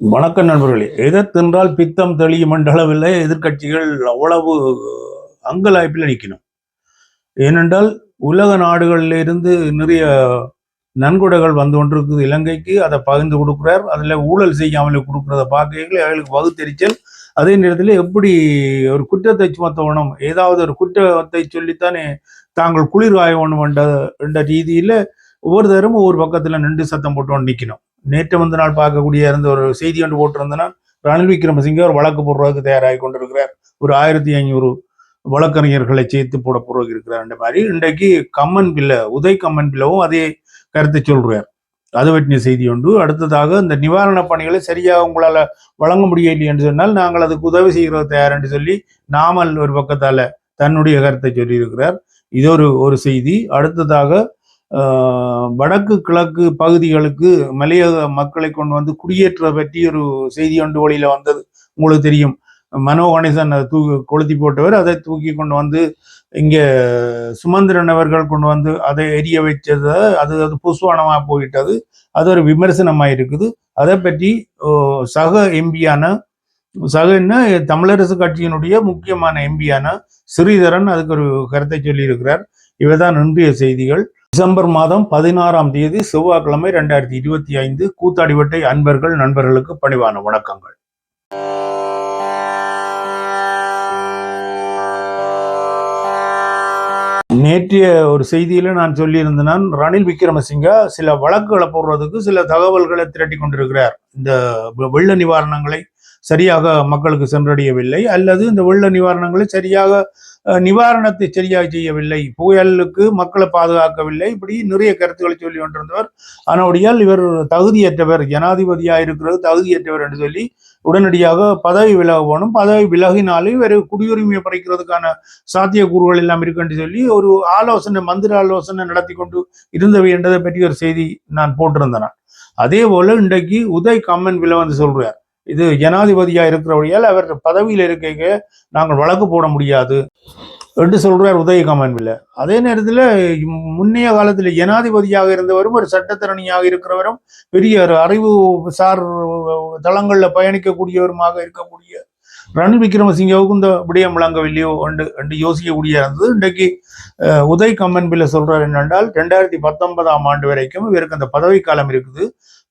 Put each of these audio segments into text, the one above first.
வணக்கம் நண்பர்களே. எதை தின்றால் பித்தம் தெளியும் என்ற எதிர்கட்சிகள் எதிர்க்கட்சிகள் அவ்வளவு அங்கலாய்ப்பில் நிற்கணும் ஏனென்றால் உலக நாடுகளில் இருந்து நிறைய நன்கொடைகள் வந்து கொண்டிருக்குது. இலங்கைக்கு அதை பகிர்ந்து கொடுக்குறார். அதில் ஊழல் செய்யாமல் கொடுக்குறத பார்க்கல அவர்களுக்கு வகுத்தெரிச்சல். அதே நேரத்தில் எப்படி ஒரு குற்றத்தை சுமத்தவனும் ஏதாவது ஒரு குற்றத்தை சொல்லித்தானே தாங்கள் குளிர் காய என்ற என்ற ரீதியில் ஒவ்வொரு தரும் ஒவ்வொரு பக்கத்தில் நின்று சத்தம் போட்டு நிற்கணும் நேற்று வந்து நாள் பார்க்கக்கூடிய இருந்த ஒரு செய்தி ஒன்று போட்டிருந்தனா ரணில் விக்ரமசிங்க ஒரு வழக்கு போடுறதுக்கு தயாராகி கொண்டிருக்கிறார். ஒரு ஆயிரத்தி ஐநூறு வழக்கறிஞர்களை சேர்த்து போட போறதுக்கு இருக்கிறார் அந்த மாதிரி. இன்றைக்கு கம்மன் பிள்ளை உதய் கம்மன் பிள்ளவும் அதே கருத்தை சொல்றார். அது பற்றிய செய்தி ஒன்று. அடுத்ததாக இந்த நிவாரணப் பணிகளை சரியாக உங்களால் வழங்க முடியவில்லை என்று சொன்னால் நாங்கள் அதுக்கு உதவி செய்கிறது தயார் என்று சொல்லி நாமல் ஒரு பக்கத்தால தன்னுடைய கருத்தை சொல்லியிருக்கிறார். இது ஒரு ஒரு செய்தி. அடுத்ததாக வடக்கு கிழக்கு பகுதிகளுக்கு மலையக மக்களை கொண்டு வந்து குடியேற்ற பற்றி ஒரு செய்தி ஒன்று வழியில வந்தது. உங்களுக்கு தெரியும். மனோ கணேசன் அதை தூக்கி கொளுத்தி போட்டவர் அதை தூக்கி கொண்டு வந்து இங்கே சுமந்திரன் அவர்கள் கொண்டு வந்து அதை எரிய வச்சது அது அது புஸ்வானமாக போயிட்டது. அது ஒரு விமர்சனமாக இருக்குது. அதை பற்றி ஓ, சக எம்பியான சக என்ன தமிழரசு கட்சியினுடைய முக்கியமான எம்பியான ஸ்ரீதரன் அதுக்கு ஒரு கருத்தை சொல்லியிருக்கிறார். இவைதான் இன்றைய செய்திகள். டிசம்பர் மாதம் பதினாறாம் தேதி செவ்வாய்க்கிழமை ரெண்டாயிரத்தி இருபத்தி ஐந்து கூத்தாடிவட்டை அன்பர்கள் நண்பர்களுக்கு பணிவான வணக்கங்கள். நேற்றைய ஒரு செய்தியில நான் சொல்லியிருந்தேன் நான் ரணில் விக்ரமசிங்க சில வழக்குகளை போடுறதுக்கு சில தகவல்களை திரட்டி கொண்டிருக்கிறார். இந்த வெள்ள நிவாரணங்களை சரியாக மக்களுக்கு சென்றடையவில்லை அல்லது இந்த வெள்ள நிவாரணங்களை சரியாக நிவாரணத்தை சரியாக செய்யவில்லை. புயலுக்கு மக்களை பாதுகாக்கவில்லை. இப்படி நிறைய கருத்துக்களை சொல்லி கொண்டிருந்தவர். ஆனபடியால் இவர் தகுதியற்றவர் ஜனாதிபதியாக இருக்கிறது தகுதியற்றவர் என்று சொல்லி உடனடியாக பதவி விலக போகணும் பதவி விலகினாலே இவர் குடியுரிமையை பறிக்கிறதுக்கான சாத்தியக்கூறுகள் எல்லாம் இருக்குன்னு சொல்லி ஒரு ஆலோசனை மந்திர ஆலோசனை நடத்தி கொண்டு இருந்தவை என்றதை பற்றி ஒரு செய்தி நான் போட்டிருந்தேன். அதே போல இன்றைக்கு உதய் கம்மன் விலை வந்து சொல்றார். இது ஜனாதிபதியா இருக்கிறபடியால் அவர் பதவியில் இருக்க நாங்கள் வழக்கு போட முடியாது என்று சொல்றார் உதயகமன்பில் அதே நேரத்தில் முன்னைய காலத்தில் ஜனாதிபதியாக இருந்தவரும் ஒரு சட்டத்திறனியாக இருக்கிறவரும் பெரிய ஒரு அறிவு சார் தளங்களில் பயணிக்கக்கூடியவருமாக இருக்கக்கூடிய ரணில் விக்ரமசிங்கவுக்கு இந்த விடயம் விளங்கவில்லையோ என்று என்று யோசிக்கக்கூடிய இருந்தது. இன்றைக்கு உதய் கம்மன் பிள்ளை சொல்றார் என்னென்றால் ரெண்டாயிரத்தி பத்தொன்பதாம் ஆண்டு வரைக்கும் இவருக்கு அந்த பதவி காலம் இருக்குது.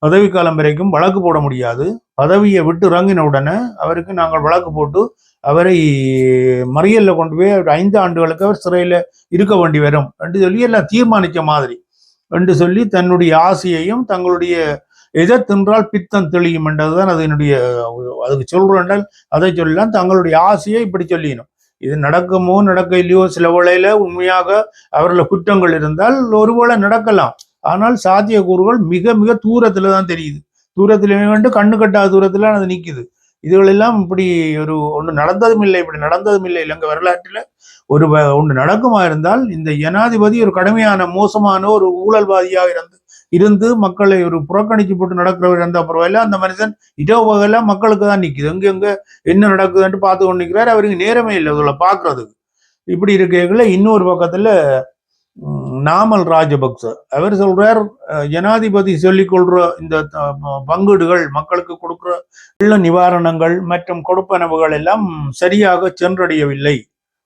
பதவி காலம் வரைக்கும் வழக்கு போட முடியாது. பதவியை விட்டு இறங்கின உடனே அவருக்கு நாங்கள் வழக்கு போட்டு அவரை மறியலில் கொண்டு போய் அவர் ஐந்து ஆண்டுகளுக்கு அவர் சிறையில இருக்க வேண்டி வரும் என்று சொல்லி எல்லாம் தீர்மானிக்க மாதிரி என்று சொல்லி தன்னுடைய ஆசையையும் தங்களுடைய எதை தின்றால் பித்தம் தெளியும் என்றதுதான் என்னுடைய அதுக்கு சொல்கிறோம் என்றால் அதை சொல்லலாம் தங்களுடைய ஆசையை இப்படி சொல்லிடணும் இது நடக்குமோ நடக்க இல்லையோ சில வேளையில உண்மையாக அவர்கள குற்றங்கள் இருந்தால் ஒருவேளை நடக்கலாம். ஆனால் சாத்தியக்கூறுகள் மிக மிக தூரத்துல தான் தெரியுது. தூரத்துல வேண்டு கண்ணு கட்டாத தூரத்துல அது நிக்குது. இதுகளெல்லாம் இப்படி ஒரு ஒன்று நடந்ததும் இல்லை இப்படி நடந்ததும் இல்லை. இலங்கை வரலாற்றில் ஒரு வ- ஒன்று நடக்குமா இருந்தால் இந்த ஜனாதிபதி ஒரு கடுமையான மோசமான ஒரு ஊழல்வாதியாக இருந்து இருந்து மக்களை ஒரு புறக்கணிச்சு போட்டு நடக்கிறவர் இருந்த பரவாயில்ல. அந்த மனுஷன் இடோ வகையெல்லாம் மக்களுக்கு தான் நிக்குது. எங்க எங்க என்ன நடக்குதுன்ட்டு பார்த்து கொண்டு நிற்கிறார் அவருக்கு நேரமே இல்லை. இதில் பார்க்கறதுக்கு. இப்படி இருக்கிறதுல இன்னொரு பக்கத்துல நாமல் ராஜபக்ச. அவர் சொல்றார் ஜனாதிபதி சொல்லிக் கொள்ற இந்த பங்குடுகள் பங்கீடுகள் மக்களுக்கு கொடுக்கிற வெள்ள நிவாரணங்கள் மற்றும் கொடுப்பனவுகள் எல்லாம் சரியாக சென்றடையவில்லை.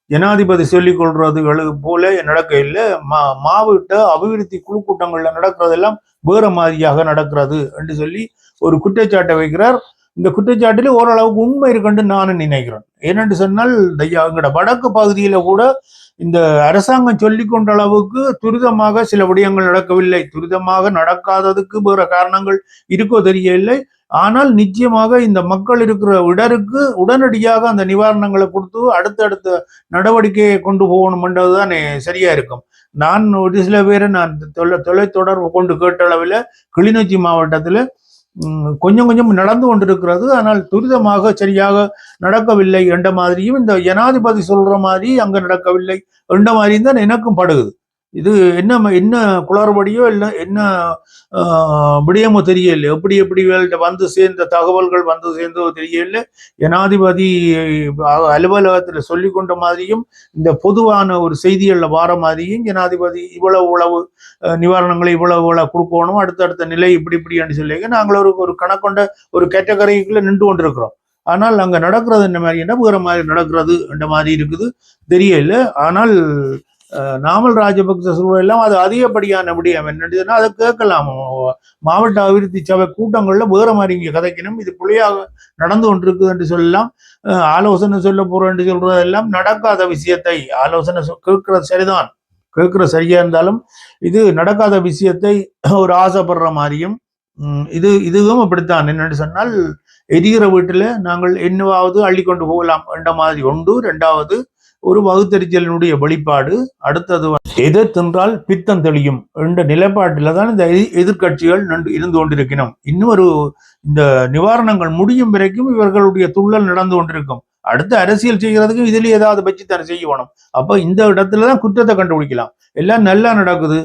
ஜனாதிபதி சொல்லிக் கொள்றதுகள் போல நடக்க இல்லை. மா மாவட்ட அபிவிருத்தி குழு கூட்டங்கள்ல நடக்கிறதெல்லாம் வேற மாதிரியாக நடக்கிறது என்று சொல்லி ஒரு குற்றச்சாட்டை வைக்கிறார். இந்த குற்றச்சாட்டில் ஓரளவுக்கு உண்மை இருக்குன்னு நானும் நினைக்கிறேன். ஏனென்று சொன்னால் இந்த எங்களோட வடக்கு பகுதியில கூட இந்த அரசாங்கம் சொல்லி கொண்ட அளவுக்கு துரிதமாக சில விடயங்கள் நடக்கவில்லை. துரிதமாக நடக்காததுக்கு வேற காரணங்கள் இருக்கோ தெரியவில்லை. ஆனால் நிச்சயமாக இந்த மக்கள் இருக்கிற இடருக்கு உடனடியாக அந்த நிவாரணங்களை கொடுத்து அடுத்தடுத்த நடவடிக்கையை கொண்டு போகணும்ன்றதுதான் சரியா இருக்கும். நான் ஒரு சில பேரை நான் தொலை தொலைத்தொடர்பு கொண்டு கேட்ட அளவில் கிளிநொச்சி மாவட்டத்தில் கொஞ்சம் கொஞ்சம் நடந்து கொண்டிருக்கிறது. ஆனால் துரிதமாக சரியாக நடக்கவில்லை என்ற மாதிரியும் இந்த ஜனாதிபதி சொல்ற மாதிரி அங்கு நடக்கவில்லை என்ற மாதிரியும் தான் எனக்கும் படுகுது. இது என்ன என்ன குளறுபடியோ இல்லை என்ன விடயமோ தெரியல எப்படி எப்படி வந்து சேர்ந்த தகவல்கள் வந்து சேர்ந்தோ தெரியல ஜனாதிபதி அலுவலகத்தில் சொல்லி கொண்ட மாதிரியும் இந்த பொதுவான ஒரு செய்திகள்ல வார மாதிரியும் ஜனாதிபதி இவ்வளவு உளவு நிவாரணங்களை இவ்வளவு இவ்வளவு கொடுக்கணும் அடுத்தடுத்த நிலை இப்படி இப்படின்னு சொல்லி நாங்கள் ஒரு ஒரு கணக்கொண்ட ஒரு கேட்டகரிக்குள்ளே நின்று கொண்டிருக்கிறோம். ஆனால் அங்க நடக்கிறது என்ன மாதிரி என்ன வேற மாதிரி நடக்கிறது என்ற மாதிரி இருக்குது. தெரியல ஆனால் நாமல் ராஜபக்ச சூழலாம் எல்லாம் அது அதிகப்படியான விடயம். என்னதுன்னா அதை கேட்கலாம். மாவட்ட அபிவிருத்தி சபை கூட்டங்களில் வேற மாதிரி இங்கே கதைக்கணும். இது புள்ளியாக நடந்து கொண்டிருக்குது என்று சொல்லலாம். ஆலோசனை சொல்ல போறோம் என்று சொல்றதெல்லாம் நடக்காத விஷயத்தை ஆலோசனை சொ- கேட்கிறது சரிதான். கேட்கிற சரியா இருந்தாலும் இது நடக்காத விஷயத்தை ஒரு ஆசைப்படுற மாதிரியும் இது இதுவும் அப்படித்தான். என்னென்று சொன்னால் எரிகிற வீட்டில் நாங்கள் என்னவாவது அள்ளி கொண்டு போகலாம் என்ற மாதிரி. ஒன்று. ரெண்டாவது ஒரு வகுத்தறிச்சலினுடைய வெளிப்பாடு அடுத்தது எதை தின்றால் பித்தம் தெளியும் என்ற நிலைப்பாட்டில தான் இந்த எதிர்கட்சிகள் எதிர்க்கட்சிகள் நன்று இருந்து கொண்டிருக்கணும் இன்னொரு இந்த நிவாரணங்கள் முடியும் வரைக்கும் இவர்களுடைய துள்ளல் நடந்து கொண்டிருக்கும். அடுத்து அரசியல் செய்கிறதுக்கும் இதுல ஏதாவது வச்சு தானே செய்யணும். அப்ப இந்த இடத்துல தான் குற்றத்தை கண்டுபிடிக்கலாம். எல்லாம் நல்லா நடக்குது.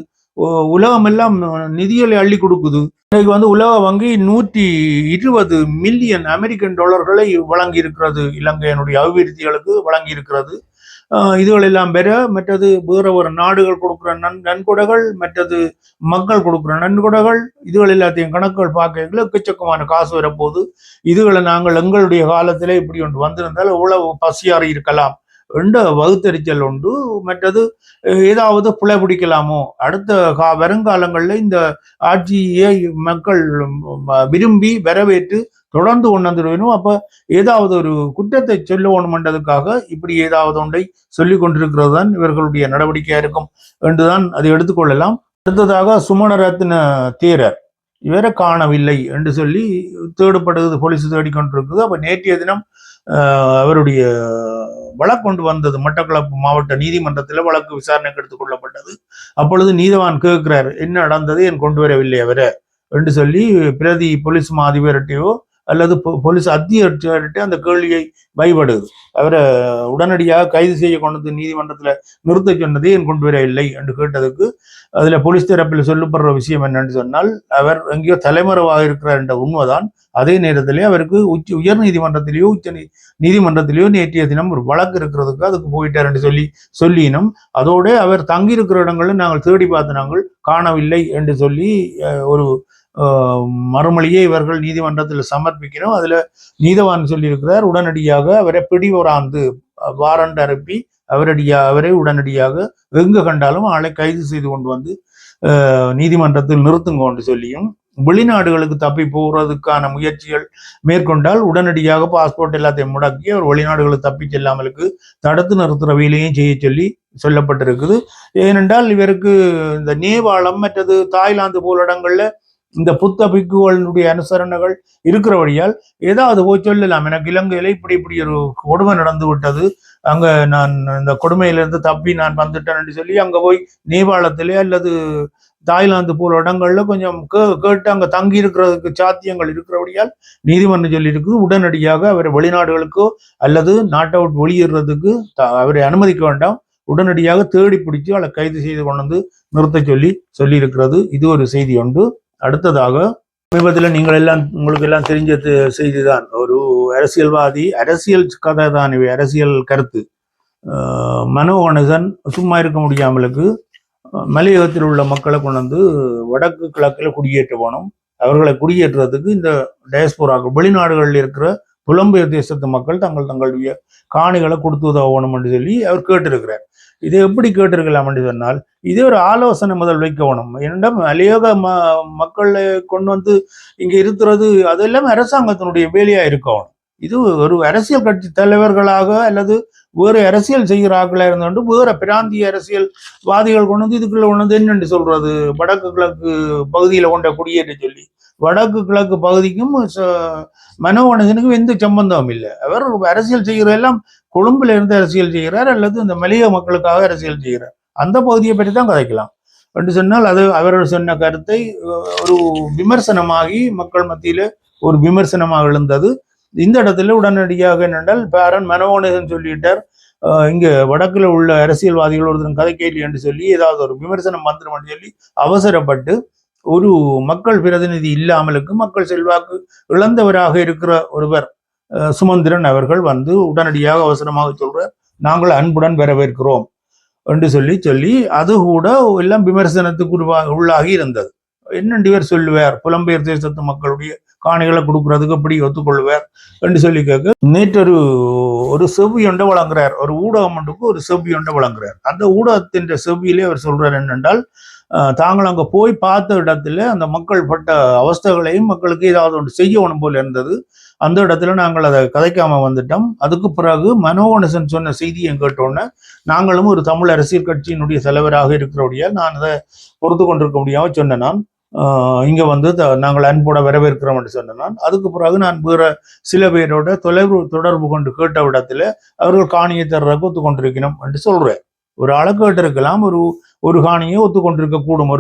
உலகம் எல்லாம் நிதிகளை அள்ளி கொடுக்குது. இன்னைக்கு வந்து உலக வங்கி நூற்றி இருபது மில்லியன் அமெரிக்கன் டாலர்களை வழங்கி இருக்கிறது இலங்கையினுடைய அபிவிருத்திகளுக்கு வழங்கி இருக்கிறது ஆஹ் இதுகளெல்லாம் பெற மற்றது வேற ஒரு நாடுகள் கொடுக்குற நன் நன்கொடைகள் மற்றது மக்கள் கொடுக்குற நன்கொடைகள் இதுகள் எல்லாத்தையும் கணக்குகள் பார்க்கல எக்கச்சக்கமான காசு வரப்போகுது. இதுகளை நாங்கள் எங்களுடைய காலத்தில் இப்படி ஒன்று வந்திருந்தால் எவ்வளவு பசியாறி இருக்கலாம். என்ற வகுத்தறிச்சல் உண்டு. மற்றது ஏதாவது புலை பிடிக்கலாமோ? அடுத்த கா வருங்காலங்களில் இந்த ஆட்சியை மக்கள் விரும்பி வரவேற்று தொடர்ந்து கொண்டு வந்துடுவேணும் அப்ப ஏதாவது ஒரு குற்றத்தை சொல்ல இப்படி ஏதாவது ஒன்றை சொல்லி கொண்டிருக்கிறது தான் இவர்களுடைய நடவடிக்கையா இருக்கும் என்றுதான் அதை எடுத்துக்கொள்ளலாம் அடுத்ததாக சுமணரத்ன தேரர். இவரை காணவில்லை என்று சொல்லி தேடப்படுகிறது போலீஸ் தேடிக்கொண்டிருக்குது அப்ப நேற்றைய தினம் அவருடைய வழக்கு கொண்டு வந்தது மட்டக்களப்பு மாவட்ட நீதிமன்றத்தில் வழக்கு விசாரணைக்கு எடுத்துக்கொள்ளப்பட்டது அப்பொழுது நீதவான் கேட்கிறார் என்ன நடந்தது? என் கொண்டு வரவில்லை அவரை? என்று சொல்லி பிரதி போலீஸ் மா அல்லது போலீஸ் அத்தியட்சர்கிட்ட அந்த கேள்வியை பயப்படுது அவரை உடனடியாக கைது செய்ய கொண்டு வந்து நிறுத்த சொன்னதே என் கொண்டு வரவில்லை என்று கேட்டதுக்கு அதுல போலீஸ் தரப்பில் சொல்லப்படுற விஷயம் என்னன்னு சொன்னால் அவர் எங்கேயோ தலைமறைவாக இருக்கிறார் என்ற உண்மைதான். அதே நேரத்திலே அவருக்கு உச்ச உயர் நீதிமன்றத்திலேயோ உச்ச நீ- நீதிமன்றத்திலேயோ நேற்றைய தினம் ஒரு வழக்கு இருக்கிறதுக்கு அதுக்கு போயிட்டார் என்று சொல்லி சொல்லினோம் அதோடு அவர் தங்கியிருக்கிற இடங்களில் நாங்கள் தேடி பார்த்து நாங்கள் காணவில்லை என்று சொல்லி ஒரு மறுமொழியை இவர்கள் நீதிமன்றத்தில் சமர்ப்பிக்கிறோம். அதுல நீதவான் சொல்லியிருக்கிறார் உடனடியாக அவரை பிடிவராந்து வாரண்ட் அனுப்பி அவரடியா அவரை உடனடியாக எங்கு கண்டாலும் ஆளை கைது செய்து கொண்டு வந்து நீதிமன்றத்தில் நிறுத்துங்க என்று சொல்லியும் வெளிநாடுகளுக்கு தப்பி போறதுக்கான முயற்சிகள் மேற்கொண்டால் உடனடியாக பாஸ்போர்ட் எல்லாத்தையும் முடக்கி அவர் வெளிநாடுகளுக்கு தப்பி செல்லாமலுக்கு தடுத்து நிறுத்துற வேலையும் செய்ய சொல்லி சொல்லப்பட்டிருக்குது. ஏனென்றால் இவருக்கு இந்த நேபாளம் மற்றது தாய்லாந்து போல இடங்களில் இந்த புத்த பிக்குகளுடைய அனுசரணைகள் இருக்கிறபடியால் ஏதாவது போய் சொல்லலாம். எனக்கு இலங்கையில இப்படி இப்படி ஒரு கொடுமை நடந்து விட்டது. அங்க நான் இந்த கொடுமையிலிருந்து தப்பி நான் வந்துட்டேன்னு சொல்லி அங்க போய் நேபாளத்திலே அல்லது தாய்லாந்து போல இடங்கள்ல கொஞ்சம் கே- கேட்டு அங்க தங்கி இருக்கிறதுக்கு சாத்தியங்கள் இருக்கிறபடியால் நீதிமன்றம் சொல்லி இருக்குது உடனடியாக அவரை வெளிநாடுகளுக்கோ அல்லது நாட்டை விட்டு வெளியேறதுக்கு த- அவரை அனுமதிக்க வேண்டாம். உடனடியாக தேடி பிடிச்சு அவளை கைது செய்து கொண்டு வந்து நிறுத்த சொல்லி சொல்லி இருக்கிறது இது ஒரு செய்தி உண்டு அடுத்ததாக சமீபத்தில் நீங்கள் எல்லாம் உங்களுக்கு எல்லாம் தெரிஞ்ச செய்தி தான் ஒரு அரசியல்வாதி அரசியல் கதை தான் இவை அரசியல் கருத்து. அஹ் மனோ கணேசன் சும்மா இருக்க முடியாமலுக்கு மலையகத்தில் உள்ள மக்களை கொண்டு வந்து வடக்கு கிழக்கில் குடியேற்ற போனோம் அவர்களை குடியேற்றுறதுக்கு இந்த டயஸ்போராக்கள் வெளிநாடுகளில் இருக்கிற புலம்பெயர் தேசத்து மக்கள் தங்கள் தங்களுடைய காணிகளை கொடுத்து உதவணும் என்று சொல்லி அவர் கேட்டிருக்கிறார். இதை எப்படி கேட்டிருக்கலாம் என்று சொன்னால் இதே ஒரு ஆலோசனை முதல் வைக்கணும். என்னிடம் அலையோக ம மக்களை கொண்டு வந்து இங்க இருக்கிறது அதெல்லாம் அரசாங்கத்தினுடைய வேலையா இருக்கணும். இது ஒரு அரசியல் கட்சி தலைவர்களாக அல்லது வேறு அரசியல் செய்கிற ஆட்களா இருந்தோண்டு வேறு பிராந்திய அரசியல்வாதிகள் கொண்டு வந்து இதுக்குள்ள கொண்டு வந்து என்னென்று சொல்றது? வடக்கு கிழக்கு பகுதியில கொண்ட குடியேற்ற சொல்லி. வடக்கு கிழக்கு பகுதிக்கும் மனோகணசனுக்கும் எந்த சம்பந்தமும் இல்லை. அவர் அரசியல் செய்கிற எல்லாம் கொழும்புல இருந்து அரசியல் செய்கிறார் அல்லது இந்த மலிக மக்களுக்காக அரசியல் செய்கிறார். அந்த பகுதியை பற்றி தான் கதைக்கலாம். என்று சொன்னால் அது அவர் சொன்ன கருத்தை ஒரு விமர்சனமாகி மக்கள் மத்தியில ஒரு விமர்சனமாக எழுந்தது. இந்த இடத்துல உடனடியாக என்னென்றால் பேரன் மனோகணேசன் சொல்லிட்டார் இங்கே இங்க வடக்குல உள்ள அரசியல்வாதிகள் ஒருத்தன் கதை கேள்வி என்று சொல்லி ஏதாவது ஒரு விமர்சனம் வந்துடும் சொல்லி அவசரப்பட்டு ஒரு மக்கள் பிரதிநிதி இல்லாமலுக்கு மக்கள் செல்வாக்கு இழந்தவராக இருக்கிற ஒருவர் சுமந்திரன் அவர்கள் வந்து உடனடியாக அவசரமாக சொல்றார் நாங்கள் அன்புடன் வரவேற்கிறோம் என்று சொல்லி சொல்லி அது கூட எல்லாம் விமர்சனத்துக்கு உருவா உள்ளாகி இருந்தது. என்னென்று இவர் சொல்லுவார்? புலம்பெயர் தேசத்து மக்களுடைய காணிகளை கொடுக்கறதுக்கு எப்படி ஒத்துக்கொள்வார் என்று சொல்லி கேட்க நேற்று ஒரு ஒரு செவ்வி ஒன்றை வழங்குறார். ஒரு ஊடகம் ஒன்றுக்கு ஒரு செவ்வி ஒன்றை வழங்குறார். அந்த ஊடகத்தின் செவ்வியிலே அவர் சொல்றார் என்னென்றால் தாங்கள் அங்கே போய் பார்த்த இடத்துல அந்த மக்கள் பட்ட அவஸ்தைகளையும் மக்களுக்கு ஏதாவது ஒன்று செய்யணும் போல் இருந்தது. அந்த இடத்துல நாங்கள் அதை கதைக்காம வந்துட்டோம். அதுக்கு பிறகு மனோகணசன் சொன்ன செய்தியை கேட்டோன்னே நாங்களும் ஒரு தமிழ் அரசியல் கட்சியினுடைய தலைவராக இருக்கிறபடியால் நான் அதை பொறுத்து கொண்டிருக்க முடியாமல் சொன்னேன் நான். இங்கே வந்து த- நாங்கள் அன்போட வரவேற்கிறோம் என்று சொன்னேன் நான். அதுக்கு பிறகு நான் வேற சில பேரோட தொலைவு தொடர்பு கொண்டு கேட்ட இடத்துல அவர்கள் காணியை தர்றதுக்கு ஒத்துக்கொண்டிருக்கணும் என்று சொல்கிறேன் ஒரு ஆளை கேட்டிருக்கலாம் ஒரு ஒரு காணியை ஒத்துக்கொண்டிருக்க கூடும்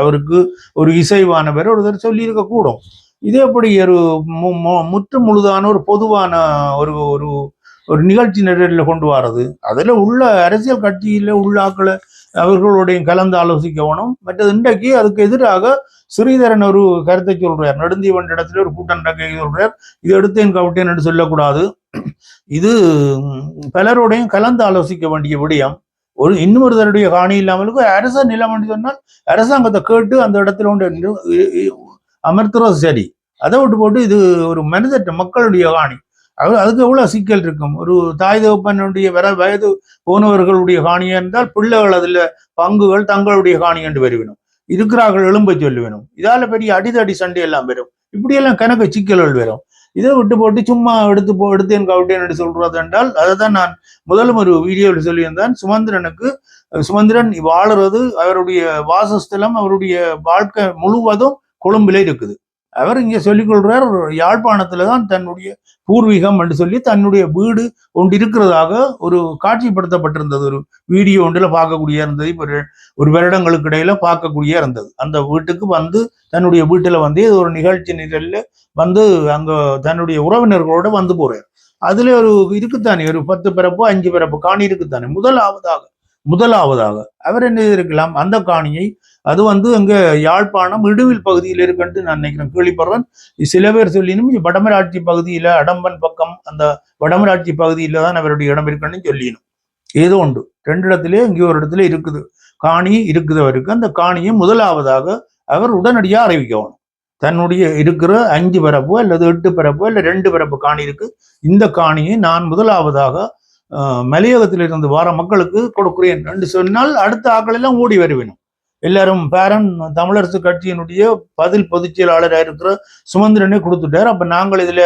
அவருக்கு ஒரு இசைவானவர் ஒருதர் சொல்லியிருக்க கூடும் இது எப்படி ஒரு முற்று முழுதான ஒரு பொதுவான ஒரு ஒரு ஒரு நிகழ்ச்சி நிரலில் கொண்டு வர்றது அதில் உள்ள அரசியல் கட்சியில உள்ள ஆக்களை அவர்களுடைய கலந்து ஆலோசிக்கணும் மற்றது இன்றைக்கு அதுக்கு எதிராக ஸ்ரீதரன் ஒரு கருத்தை சொல்றார். நெடுந்தீவன் இடத்துல ஒரு கூட்டம் நடக்க சொல்றார். இது எடுத்தேன் கவிட்டேன் என்று சொல்லக்கூடாது. இது பலருடையும் கலந்து ஆலோசிக்க வேண்டிய விடயம். ஒரு இன்னொருத்தருடைய காணி இல்லாமலுக்கு அரச நிலம் சொன்னால் அரசாங்கத்தை கேட்டு அந்த இடத்துல ஒன்று அமர்த்துறோம் சரி. அதை விட்டு போட்டு இது ஒரு மனித மக்களுடைய காணி. அது அதுக்கு எவ்வளவு சிக்கல் இருக்கும்? ஒரு தாய் தகப்பனுடைய வர வயது போனவர்களுடைய காணி என்றால் பிள்ளைகள் அதுல பங்குகள் தங்களுடைய காணி என்று வருவினும் இருக்கிறார்கள் எலும்பை சொல்லுவேணும் இதால பெரிய அடிதடி சண்டை எல்லாம் வரும். இப்படியெல்லாம் கணக்கு சிக்கல்கள் வரும். இதை விட்டு போட்டு சும்மா எடுத்து போ எடுத்தேன் கவிட்டேன் என்று சொல்றது என்றால் அதை தான் நான் முதலும் ஒரு வீடியோவில் சொல்லியிருந்தேன். சுமந்திரனுக்கு சுமந்திரன் வாழுறது அவருடைய வாசஸ்தலம் அவருடைய வாழ்க்கை முழுவதும் கொழும்பிலே இருக்குது. அவர் இங்கே சொல்லிக் கொள்கிறார் யாழ்ப்பாணத்துல தான் தன்னுடைய பூர்வீகம் என்று சொல்லி தன்னுடைய வீடு ஒன்று இருக்கிறதாக ஒரு காட்சிப்படுத்தப்பட்டிருந்தது. ஒரு வீடியோ ஒன்றில் பார்க்கக்கூடிய இருந்தது. இப்போ ஒரு- வருடங்களுக்கு இடையில பார்க்கக்கூடிய இருந்தது. அந்த வீட்டுக்கு வந்து தன்னுடைய வீட்டுல வந்து ஒரு நிகழ்ச்சி நிரலில் வந்து அங்க தன்னுடைய உறவினர்களோட வந்து போறார். அதுல ஒரு இருக்குத்தானே ஒரு பத்து பிறப்பு அஞ்சு பிறப்பு காணி இருக்குத்தானே முதலாவதாக முதலாவதாக. அவர் என்ன இருக்கலாம் அந்த காணியை அது வந்து அங்க யாழ்ப்பாணம் இடுவில் பகுதியில் இருக்குன்ட்டு நான் நினைக்கிறேன். கேள்விப்படுறேன். சில பேர் சொல்லினும் வடமராட்சி பகுதியில அடம்பன் பக்கம் அந்த வடமராட்சி பகுதியில தான் அவருடைய இடம் இருக்குன்னு சொல்லினும். ஏதோ உண்டு ரெண்டு இடத்துலயே இங்கே ஒரு இடத்துல இருக்குது. காணி இருக்குது அவருக்கு. அந்த காணியை முதலாவதாக அவர் உடனடியாக அறிவிக்கணும் தன்னுடைய இருக்கிற அஞ்சு பிறப்பு அல்லது எட்டு பிறப்பு அல்ல ரெண்டு பிறப்பு காணி இருக்கு. இந்த காணியை நான் முதலாவதாக மலையகத்திலிருந்து வர மக்களுக்கு கொடுக்கிறேன் என்று சொன்னால் அடுத்த ஆக்கள் எல்லாம் ஓடி வருவினும். எல்லாரும் பேரன் தமிழரசு கட்சியினுடைய பதில் பொதுச் செயலாளராக இருக்கிற சுமந்திரனே கொடுத்துட்டார். அப்ப நாங்கள் இதுல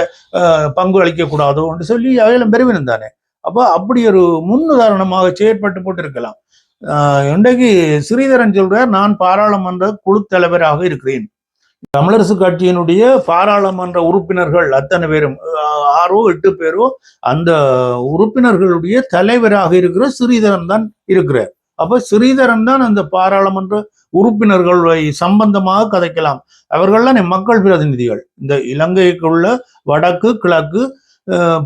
பங்கு அளிக்க கூடாதோ என்று சொல்லி அவையெல்லாம் பெருவினம் தானே. அப்போ அப்படி ஒரு முன்னுதாரணமாக செயற்பட்டு போட்டிருக்கலாம். ஆஹ் இன்றைக்கு ஸ்ரீதரன் சொல்றார் நான் பாராளுமன்ற குழு தலைவராக இருக்கிறேன். தமிழரசு கட்சியினுடைய பாராளுமன்ற உறுப்பினர்கள் அத்தனை பேரும் ஆறோ எட்டு பேரோ அந்த உறுப்பினர்களுடைய தலைவராக இருக்கிற ஸ்ரீதரன் தான் இருக்கிறார். அப்ப ஸ்ரீதரன் தான் அந்த பாராளுமன்ற உறுப்பினர்களை சம்பந்தமாக கதைக்கலாம். அவர்கள்லாம் மக்கள் பிரதிநிதிகள். இந்த இலங்கைக்குள்ள வடக்கு கிழக்கு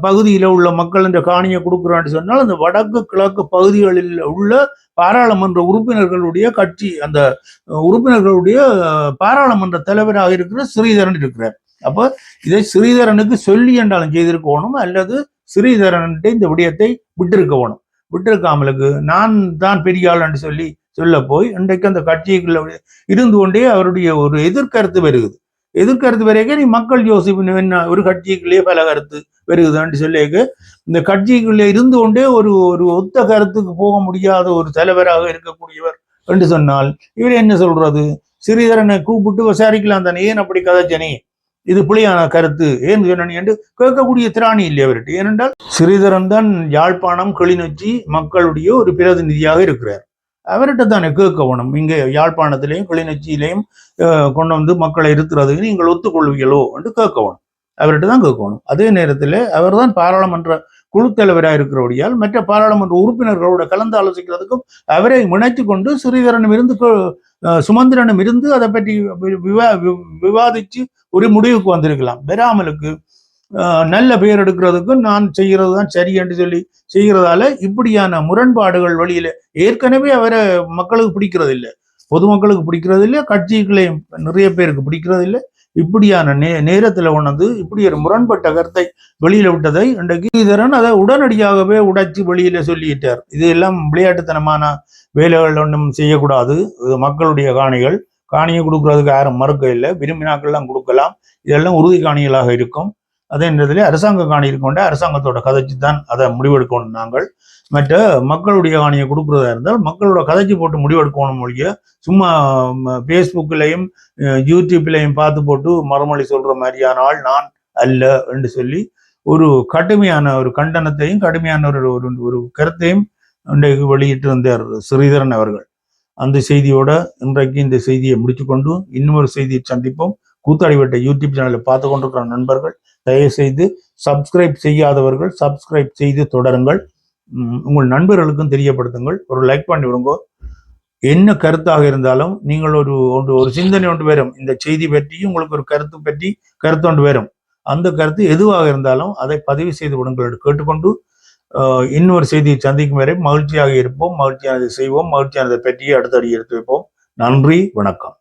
பகுதியில் உள்ள மக்கள் இந்த காணியை கொடுக்குறான்னு சொன்னால் அந்த வடக்கு கிழக்கு பகுதிகளில் உள்ள பாராளுமன்ற உறுப்பினர்களுடைய கட்சி அந்த உறுப்பினர்களுடைய பாராளுமன்ற தலைவராக இருக்கிற ஸ்ரீதரன் இருக்கிறார். அப்போ இதை ஸ்ரீதரனுக்கு சொல்லி என்றாலும் செய்திருக்கணும் அல்லது ஸ்ரீதரன்ட்டு இந்த விடயத்தை விட்டிருக்க வேணும் விட்டிருக்காமலுக்கு நான் தான் பெரிய சொல்லி சொல்ல போய் இன்றைக்கு அந்த கட்சிக்குள்ள இருந்து கொண்டே அவருடைய ஒரு எதிர்கருத்து வருகுது எதிர்கருத்து வரைக்கும் நீ மக்கள் யோசிப்பு என்ன ஒரு கட்சிக்குள்ளேயே பல கருத்து வருகுதுன்னு சொல்லிக்க இந்த கட்சிக்குள்ளே இருந்து கொண்டே ஒரு ஒரு ஒத்த கருத்துக்கு போக முடியாத ஒரு தலைவராக இருக்கக்கூடியவர் என்று சொன்னால் இவர் என்ன சொல்றது? சிறீதரனை கூப்பிட்டு விசாரிக்கலாம் தானே ஏன் அப்படி கதைச்சனே? இது புலியான கருத்து ஏன் சொன்னி என்று கேட்கக்கூடிய திராணி இல்லை அவர்கிட்ட. ஏனென்றால் ஸ்ரீதரன் தான் யாழ்ப்பாணம் கிளிநொச்சி மக்களுடைய ஒரு பிரதிநிதியாக இருக்கிறார். அவர்கிட்ட தானே கேட்கணும் இங்கே யாழ்ப்பாணத்திலையும் கிளிநொச்சியிலையும் கொண்டு வந்து மக்களை இருக்கிறதுக்கு நீங்கள் ஒத்துக்கொள்வீங்களோ என்று கேட்கணும் அவர்கிட்ட தான் கேட்கணும் அதே நேரத்தில் அவர் தான் பாராளுமன்ற குழு தலைவராக இருக்கிறபடியால் மற்ற பாராளுமன்ற உறுப்பினர்களோட கலந்து ஆலோசிக்கிறதுக்கும் அவரை முனைத்து கொண்டு ஸ்ரீதரனும் இருந்து சுமந்திரனும் இருந்து அதை பற்றி விவா வி- விவாதிச்சு ஒரு முடிவுக்கு வந்திருக்கலாம். பெறாமலுக்கு நல்ல பெயர் எடுக்கிறதுக்கு நான் செய்கிறது தான் சரி என்று சொல்லி செய்கிறதால இப்படியான முரண்பாடுகள் வழியில ஏற்கனவே அவரை மக்களுக்கு பிடிக்கிறது இல்லை பொதுமக்களுக்கு பிடிக்கிறது இல்லை கட்சிகளையும் நிறைய பேருக்கு பிடிக்கிறது இல்லை இப்படியான நே நேரத்தில் உணர்ந்து இப்படி ஒரு முரண்பட்ட கருத்தை வெளியில விட்டதை இன்றைக்கு இதரன் அதை உடனடியாகவே உடைச்சு வெளியில சொல்லிட்டார். இது எல்லாம் விளையாட்டுத்தனமான வேலைகள் ஒன்றும் செய்யக்கூடாது. இது மக்களுடைய காணிகள். காணியை கொடுக்கறதுக்கு யாரும் மறுக்க இல்லை விரும்பினாக்கள்லாம் கொடுக்கலாம். இதெல்லாம் உறுதி காணிகளாக இருக்கும். அதே அரசாங்க காணி கொண்ட அரசாங்கத்தோட கதைச்சு தான் அதை முடிவெடுக்கணும் நாங்கள். மற்ற மக்களுடைய காணியை கொடுக்குறதா இருந்தால் மக்களோட கதைச்சு போட்டு முடிவெடுக்கணும் மொழிய சும்மா ஃபேஸ்புக்கிலையும் யூடியூப்லையும் பார்த்து போட்டு மறுமொழி சொல்ற மாதிரியான ஆள் நான் அல்ல என்று சொல்லி ஒரு கடுமையான ஒரு கண்டனத்தையும் கடுமையான ஒரு ஒரு ஒரு கருத்தையும் இன்றைக்கு வெளியிட்டு வந்தார் ஸ்ரீதரன் அவர்கள். அந்த செய்தியோட இன்றைக்கு இந்த செய்தியை முடித்துக்கொண்டு இன்னொரு செய்தியை சந்திப்போம். கூத்தாடிவட்ட யூடியூப் சேனலை பார்த்து கொண்டிருக்கிற நண்பர்கள் தயவுசெய்து சப்ஸ்கிரைப் செய்யாதவர்கள் சப்ஸ்கிரைப் செய்து தொடருங்கள். உங்கள் நண்பர்களுக்கும் தெரியப்படுத்துங்கள். ஒரு லைக் பண்ணி விடுங்க. என்ன கருத்தாக இருந்தாலும் நீங்கள் ஒரு ஒன்று ஒரு சிந்தனை ஒன்று வரும். இந்த செய்தி பற்றி உங்களுக்கு ஒரு கருத்து பற்றி கருத்து ஒன்று வரும். அந்த கருத்து எதுவாக இருந்தாலும் அதை பதிவு செய்து விடுங்கள் என்று கேட்டுக்கொண்டு இன்னொரு செய்தியை சந்திக்கும் வரை மகிழ்ச்சியாக இருப்போம். மகிழ்ச்சியானதை செய்வோம். மகிழ்ச்சியானதை பற்றியே அடுத்தடி எடுத்து வைப்போம். நன்றி வணக்கம்.